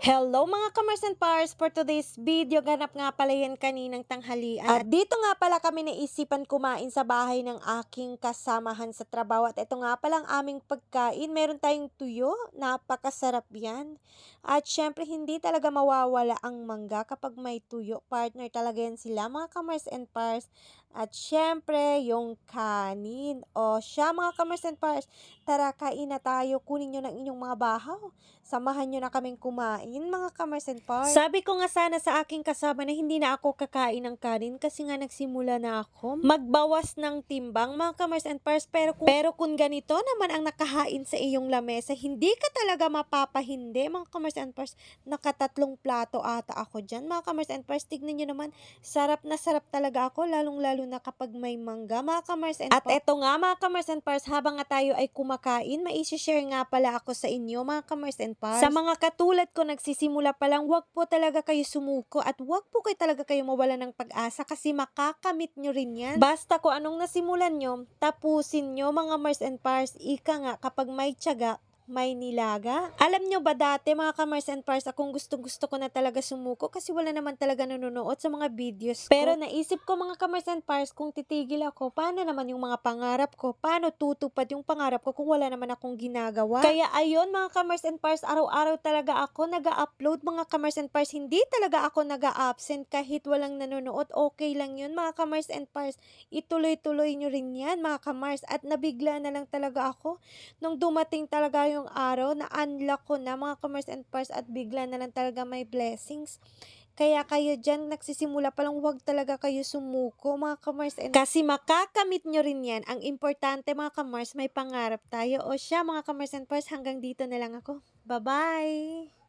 Hello mga Commerce and Pars! For today's video, ganap nga pala yan kaninang tanghalian. At dito nga pala kami naisipan kumain sa bahay ng aking kasamahan sa trabaho. At ito nga pala ang aming pagkain. Meron tayong tuyo. Napakasarap yan. At syempre, hindi talaga mawawala ang mangga kapag may tuyo. Partner talaga yan sila mga Commerce and Pars. At syempre, yung kanin. O siya mga Commerce and Pars, tara kain na tayo. Kunin nyo ng inyong mga bahaw. Samahan nyo na kaming kumain mga Commerce and Pars. Sabi ko nga sana sa aking kasama na hindi na ako kakain ng kanin kasi nga nagsimula na ako magbawas ng timbang mga Commerce and Pars. Pero kung, pero kung ganito naman ang nakahain sa iyong lamesa, hindi ka talaga mapapahindi mga Commerce and Pars. Nakatatlong plato ata ako dyan mga Commerce and Pars. Tignan nyo naman, sarap na sarap talaga ako lalong-lalo na kapag may mangga mga Commerce and. At eto nga mga Commerce and Pars, habang nga tayo ay kumakain, maisi-share nga pala ako sa inyo mga Commerce and Pars. Sa mga katulad ko nagsisimula pa lang, wag po talaga kayo sumuko at wag po kayo talaga kayo mawala ng pag-asa kasi makakamit nyo rin yan. Basta ko anong nasimulan nyo, tapusin nyo mga Mars and Pars. Ika nga, kapag may tiyaga, may nilaga. Alam nyo ba dati mga kamars and pars, akong gustong gusto ko na talaga sumuko kasi wala naman talaga nanonood sa mga videos ko. Pero naisip ko mga kamars and pars, kung titigil ako, paano naman yung mga pangarap ko? Paano tutupad yung pangarap ko kung wala naman akong ginagawa? Kaya ayun mga kamars and pars, araw-araw talaga ako nag upload mga kamars and pars. Hindi talaga ako nag absent kahit walang nanonood. Okay lang yun mga kamars and pars. Ituloy-tuloy nyo rin yan mga kamars. At nabigla na lang talaga ako nung dumating talaga yung araw na unlock ko na mga commerce and pars at bigla na lang talaga may blessings. Kaya kayo dyan, nagsisimula pa lang, huwag talaga kayo sumuko, mga commerce. And Kasi makakamit nyo rin yan. Ang importante, mga commerce, may pangarap tayo. O siya, mga commerce and pars, hanggang dito na lang ako. Bye-bye!